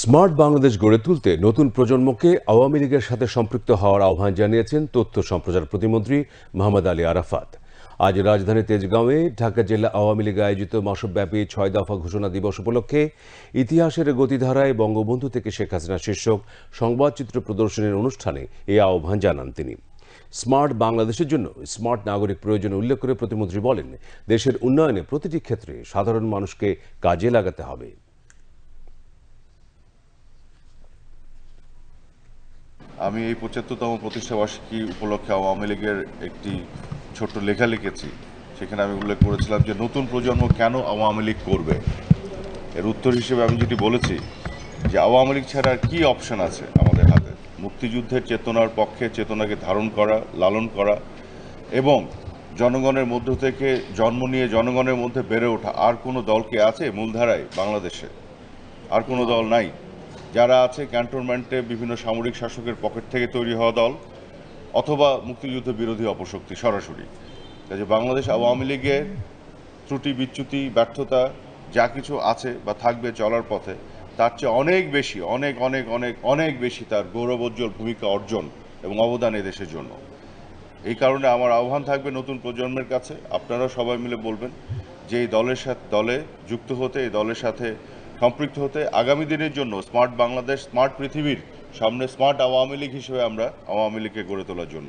Smart Bangladesh গড়ে তুলতে নতুন প্রজন্মকে আওয়ামী লীগের সাথে সম্পৃক্ত হওয়ার আহ্বান জানিয়েছেন তথ্য সম্প্রচার প্রতিমন্ত্রী মোহাম্মদ আলী আরাফাত। আজ রাজধানী তেজগাঁওয়ে ঢাকা জেলা আওয়ামী লীগ আয়োজিত মাসব্যাপী ছয় দফা ঘোষণা দিবস উপলক্ষে ইতিহাসের গতিধারায় বঙ্গবন্ধু থেকে শেখ হাসিনা শীর্ষক সংবাদচিত্র প্রদর্শনের অনুষ্ঠানে এই আহ্বান জানান তিনি। স্মার্ট বাংলাদেশের জন্য স্মার্ট নাগরিক প্রয়োজন উল্লেখ করে প্রতিমন্ত্রী বলেন, দেশের উন্নয়নে প্রতিটি ক্ষেত্রে সাধারণ মানুষকে কাজে লাগাতে হবে। আমি এই পঁচাত্তরতম প্রতিষ্ঠাবার্ষিকী উপলক্ষে আওয়ামী লীগের একটি ছোট্ট লেখা লিখেছি। সেখানে আমি উল্লেখ করেছিলাম যে নতুন প্রজন্ম কেন আওয়ামী লীগ করবে? এর উত্তর হিসেবে আমি যেটি বলেছি, যে আওয়ামী লীগ ছাড়া আর কী অপশান আছে আমাদের হাতে? মুক্তিযুদ্ধের চেতনার পক্ষে চেতনাকে ধারণ করা, লালন করা, এবং জনগণের মধ্য থেকে জন্ম নিয়ে জনগণের মধ্যে বেড়ে ওঠা আর কোনো দল কি আছে মূলধারায় বাংলাদেশে? আর কোনো দল নাই। যারা আছে ক্যান্টনমেন্টে বিভিন্ন সামরিক শাসকের পকেট থেকে তৈরি হওয়া দল, অথবা মুক্তিযুদ্ধ বিরোধী অপশক্তি, সরাসরি। কাজে বাংলাদেশ আওয়ামী লীগের ত্রুটি, বিচ্যুতি, ব্যর্থতা, যা কিছু আছে বা থাকবে চলার পথে, তার চেয়ে অনেক বেশি, অনেক অনেক অনেক অনেক বেশি তার গৌরবোজ্জ্বল ভূমিকা অর্জন এবং অবদান দেশের জন্য। এই কারণে আমার আহ্বান থাকবে নতুন প্রজন্মের কাছে। আপনারা সবাই মিলে বলবেন যে এই দলের সাথে, দলে যুক্ত হতে, এই দলের সাথে সম্পৃক্ত হতে আগামী দিনের জন্য স্মার্ট বাংলাদেশ, স্মার্ট পৃথিবীর সামনে স্মার্ট আওয়ামী লীগ হিসেবে আমরা আওয়ামী লীগকে গড়ে তোলার জন্য।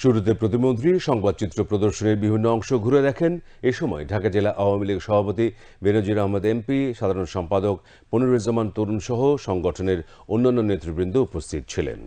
শুরুতে প্রতিমন্ত্রী সংবাদচিত্র প্রদর্শনের বিভিন্ন অংশ ঘুরে দেখেন। এ সময় ঢাকা জেলা আওয়ামী লীগ সভাপতি বেনজির আহমদ এমপি, সাধারণ সম্পাদক মনিরুজ্জামান তরুণ সহ সংগঠনের অন্যান্য নেতৃবৃন্দ উপস্থিত ছিলেন।